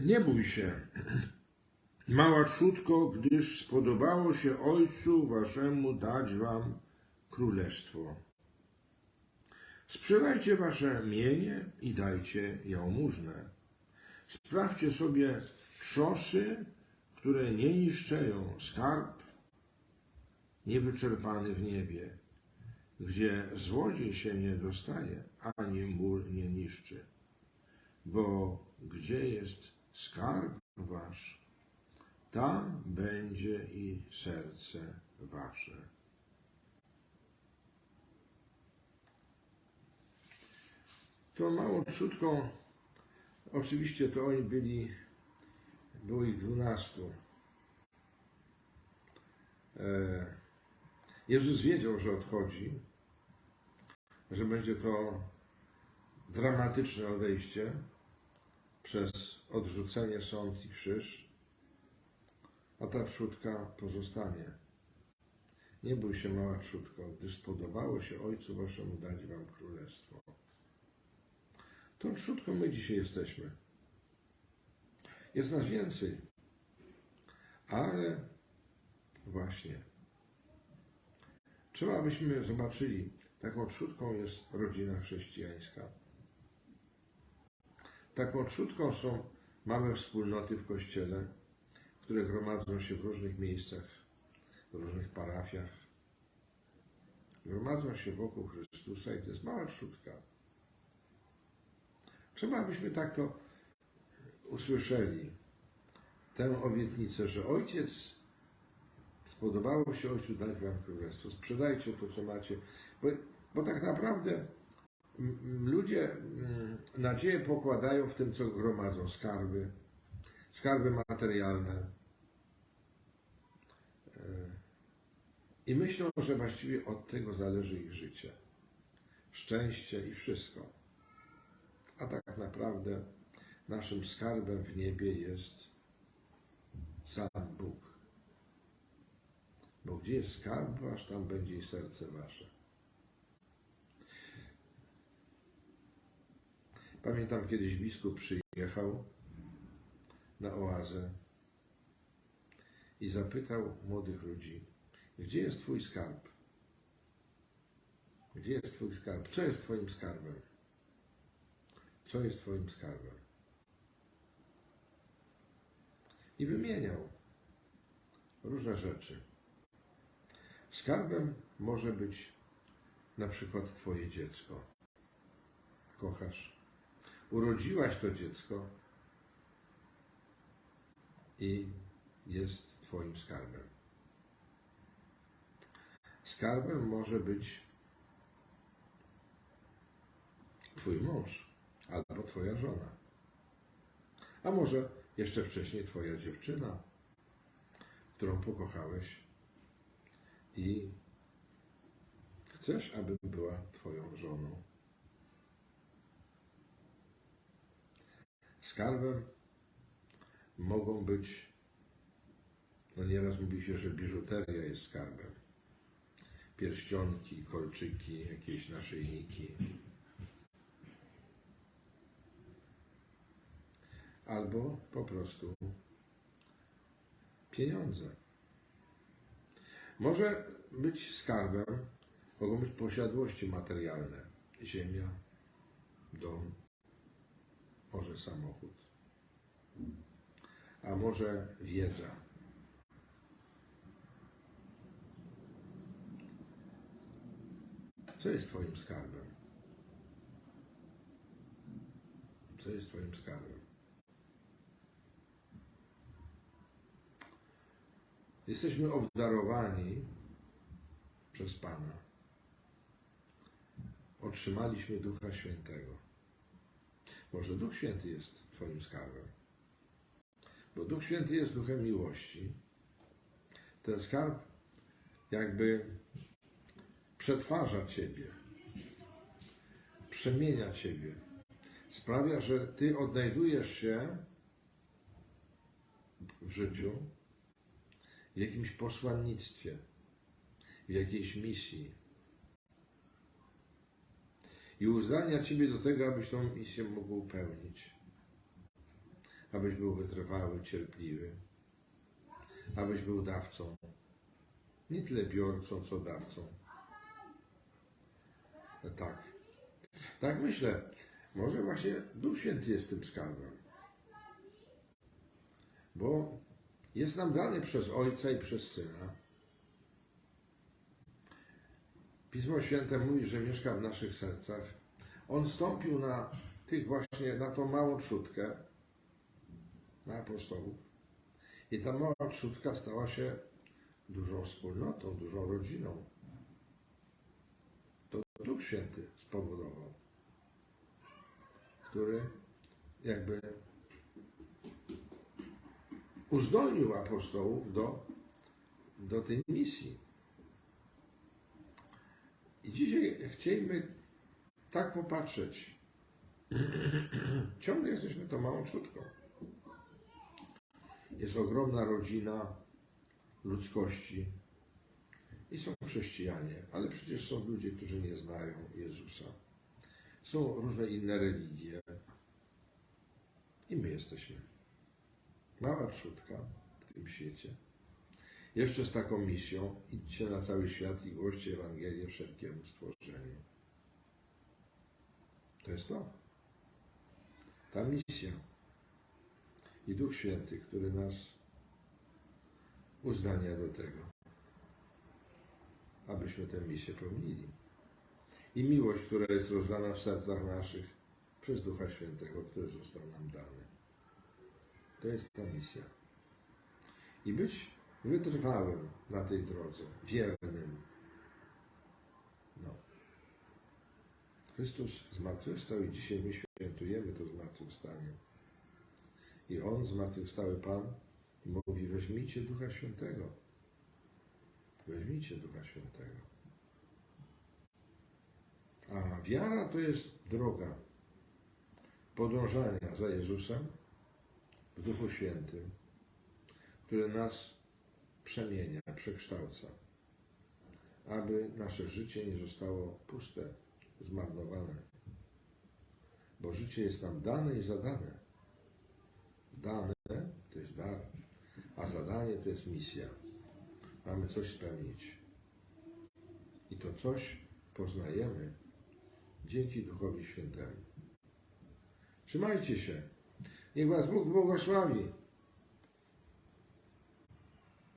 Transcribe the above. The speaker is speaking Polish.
Nie bój się, mała trzutko, gdyż spodobało się Ojcu Waszemu dać Wam królestwo. Sprzedajcie Wasze mienie i dajcie jałmużnę. Sprawdźcie sobie trzosy, które nie niszczeją, skarb niewyczerpany w niebie, gdzie złodziej się nie dostaje, ani mól nie niszczy. Bo gdzie jest skarb wasz, tam będzie i serce wasze. To mało trzutką, oczywiście to oni byli, było ich dwunastu. E, Jezus wiedział, że odchodzi, że będzie to dramatyczne odejście przez odrzucenie sąd i krzyż, a ta trzutka pozostanie. Nie bój się, mała trzutko, gdyż spodobało się Ojcu Waszemu dać Wam królestwo. Tą trzutką my dzisiaj jesteśmy. Jest nas więcej, ale właśnie trzeba byśmy zobaczyli, taką trzutką jest rodzina chrześcijańska. Taką trzutką są małe wspólnoty w kościele, które gromadzą się w różnych miejscach, w różnych parafiach. Gromadzą się wokół Chrystusa i to jest mała trzutka. Trzeba, abyśmy tak to usłyszeli. Tę obietnicę, że Ojciec spodobało się Ojcu dać Wam Królestwo. Sprzedajcie to, co macie. Bo, bo tak naprawdę ludzie nadzieję pokładają w tym, co gromadzą. Skarby, skarby materialne. E, I myślą, że właściwie od tego zależy ich życie. Szczęście i wszystko. A tak naprawdę naszym skarbem w niebie jest sam Bóg. Bo gdzie jest skarb wasz, tam będzie i serce wasze. Pamiętam kiedyś biskup przyjechał na oazę i zapytał młodych ludzi, gdzie jest twój skarb? Gdzie jest twój skarb? Co jest twoim skarbem? Co jest twoim skarbem? I wymieniał różne rzeczy. Skarbem może być na przykład Twoje dziecko. Kochasz. Urodziłaś to dziecko i jest Twoim skarbem. Skarbem może być Twój mąż albo Twoja żona. A może jeszcze wcześniej Twoja dziewczyna, którą pokochałeś i chcesz, aby była Twoją żoną. Skarbem mogą być, no nieraz mówi się, że biżuteria jest skarbem. Pierścionki, kolczyki, jakieś naszyjniki. Albo po prostu pieniądze. Może być skarbem, mogą być posiadłości materialne, ziemia, dom, może samochód, a może wiedza. Co jest Twoim skarbem? Co jest Twoim skarbem? Jesteśmy obdarowani przez Pana. Otrzymaliśmy Ducha Świętego. Może Duch Święty jest Twoim skarbem. Bo Duch Święty jest duchem miłości. Ten skarb jakby przetwarza Ciebie, przemienia Ciebie, sprawia, że Ty odnajdujesz się w życiu w jakimś posłannictwie, w jakiejś misji. I uzdalnia Ciebie do tego, abyś tą misję mógł pełnić. abyś był wytrwały, cierpliwy, abyś był dawcą, nie tyle biorcą, co dawcą. Tak. Tak myślę. Może właśnie Duch Święty jest tym skarbem. Bo jest nam dany przez Ojca i przez Syna. Pismo Święte mówi, że mieszka w naszych sercach. On stąpił na tych właśnie, na tą małą trzutkę, na apostołów. I ta mała trzutka stała się dużą wspólnotą, dużą rodziną. To Duch Święty spowodował, który jakby uzdolnił apostołów do, do tej misji. I dzisiaj chcielibyśmy tak popatrzeć. Ciągle jesteśmy tą małą trzutką. Jest ogromna rodzina ludzkości i są chrześcijanie, ale przecież są ludzie, którzy nie znają Jezusa. Są różne inne religie. I my jesteśmy. Mała trzutka w tym świecie. Jeszcze z taką misją idźcie na cały świat i głoście Ewangelię wszelkiemu stworzeniu. To jest to. Ta misja. I Duch Święty, który nas uzdania do tego, abyśmy tę misję pełnili. I miłość, która jest rozdana w sercach naszych przez Ducha Świętego, który został nam dany. To jest ta misja. I być wytrwałym na tej drodze, wiernym. No. Chrystus zmartwychwstał i dzisiaj my świętujemy to zmartwychwstanie. I On, zmartwychwstały Pan, mówi, weźmijcie Ducha Świętego. Weźmijcie Ducha Świętego. A wiara to jest droga podążania za Jezusem w Duchu Świętym, który nas przemienia, przekształca, aby nasze życie nie zostało puste, zmarnowane. Bo życie jest nam dane i zadane. Dane to jest dar, a zadanie to jest misja. Mamy coś spełnić. I to coś poznajemy dzięki Duchowi Świętemu. Trzymajcie się. Niech Was Bóg błogosławi.